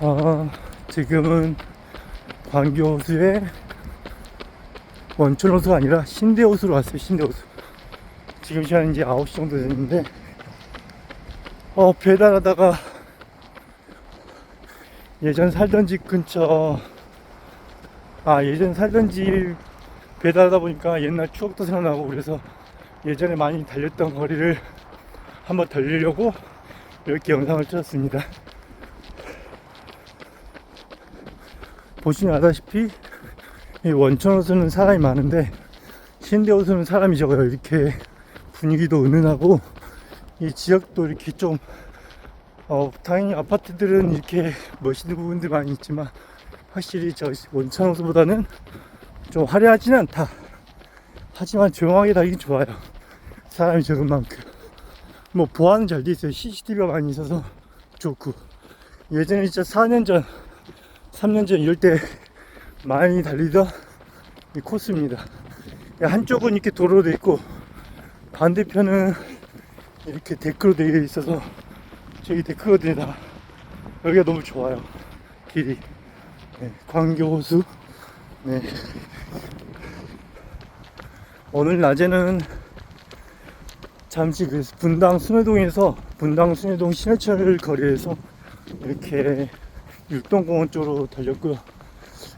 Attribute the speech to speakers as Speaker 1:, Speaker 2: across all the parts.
Speaker 1: 어, 지금은 광교호수에 원천호수가 아니라 신대호수로 왔어요, 신대호수. 지금 시간 이제 9시 정도 됐는데, 어, 배달하다가 예전 살던 집 근처, 아, 예전 살던 집 배달하다 보니까 옛날 추억도 생각나고 그래서 예전에 많이 달렸던 거리를 한번 달리려고 이렇게 영상을 찍었습니다. 보시면 아다시피 이 원천 호수는 사람이 많은데 신대 호수는 사람이 적어요. 이렇게 분위기도 은은하고 이 지역도 이렇게 좀 어, 당연히 아파트들은 이렇게 멋있는 부분들 많이 있지만 확실히 저 원천 호수보다는 좀 화려하지는 않다. 하지만 조용하게 다니긴 좋아요. 사람이 적은 만큼. 뭐 보안은 잘 돼 있어요. CCTV가 많이 있어서 좋고. 예전에 진짜 4년 전, 3년 전 이럴 때 많이 달리던 이 코스입니다. 한쪽은 이렇게 도로로 돼 있고 반대편은 이렇게 데크로 되어 있어서 저기 데크거든요. 여기가 너무 좋아요. 길이. 네, 광교호수. 네. 오늘 낮에는 잠시 그 분당 순회동에서 분당 순회동 신해철 거리에서 이렇게 육동공원 쪽으로 달렸고요.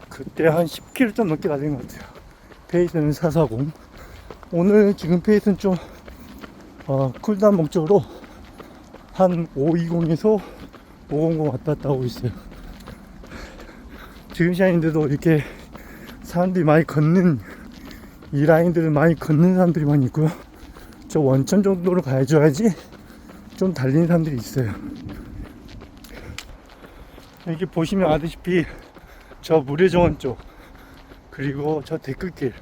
Speaker 1: 그때 한 10km 좀 넘게 달린 것 같아요. 페이스는 440. 오늘 지금 페이스는 좀 어, 쿨다운 목적으로 한 520에서 500 왔다 갔다 하고 있어요. 지금 시간인데도 이렇게 사람들이 많이 걷는 이 라인들을 많이 걷는 사람들이 많이 있고요. 저 원천 정도로 가야지 좀 달리는 사람들이 있어요. 여기 보시면 아시다시피 저 물의정원 쪽 그리고 저 데크길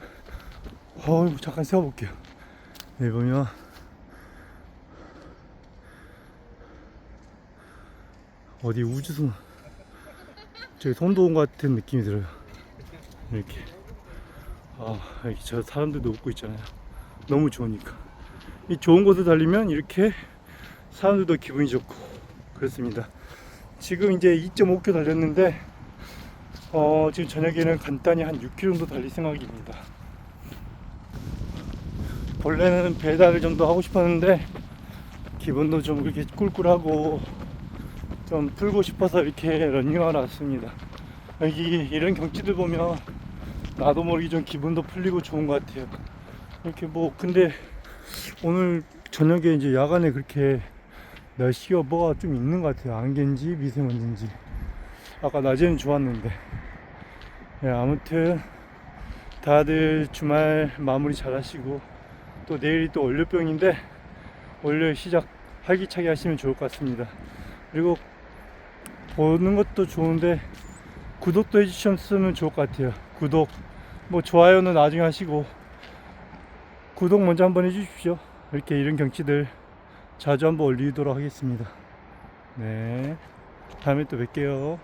Speaker 1: 어우 잠깐 세워볼게요. 여기 보면 어디 우주선 저기 것 같은 느낌이 들어요. 이렇게 아 여기 저 사람들도 웃고 있잖아요. 너무 좋으니까 이 좋은 곳을 달리면 이렇게 사람들도 기분이 좋고 그렇습니다. 지금 이제 2.5km 달렸는데 어, 지금 저녁에는 간단히 한 6km 정도 달릴 생각입니다. 원래는 배달 정도 하고 싶었는데 기분도 좀 그렇게 꿀꿀하고 좀 풀고 싶어서 이렇게 러닝하러 왔습니다. 여기 이런 경치들 보면 나도 모르게 좀 기분도 풀리고 좋은 것 같아요. 이렇게 뭐 근데 오늘 저녁에 이제 야간에 그렇게 날씨가 뭐가 좀 있는 것 같아요. 안개인지 미세먼지인지. 아까 낮에는 좋았는데. 예, 아무튼 다들 주말 마무리 잘 하시고 또 내일이 또 월요병인데 월요일 시작 활기차게 하시면 좋을 것 같습니다. 그리고 보는 것도 좋은데 구독도 해주셨으면 좋을 것 같아요. 구독 뭐 좋아요는 나중에 하시고 구독 먼저 한번 해주십시오. 이렇게 이런 경치들 자주 한번 올리도록 하겠습니다. 네. 다음에 또 뵐게요.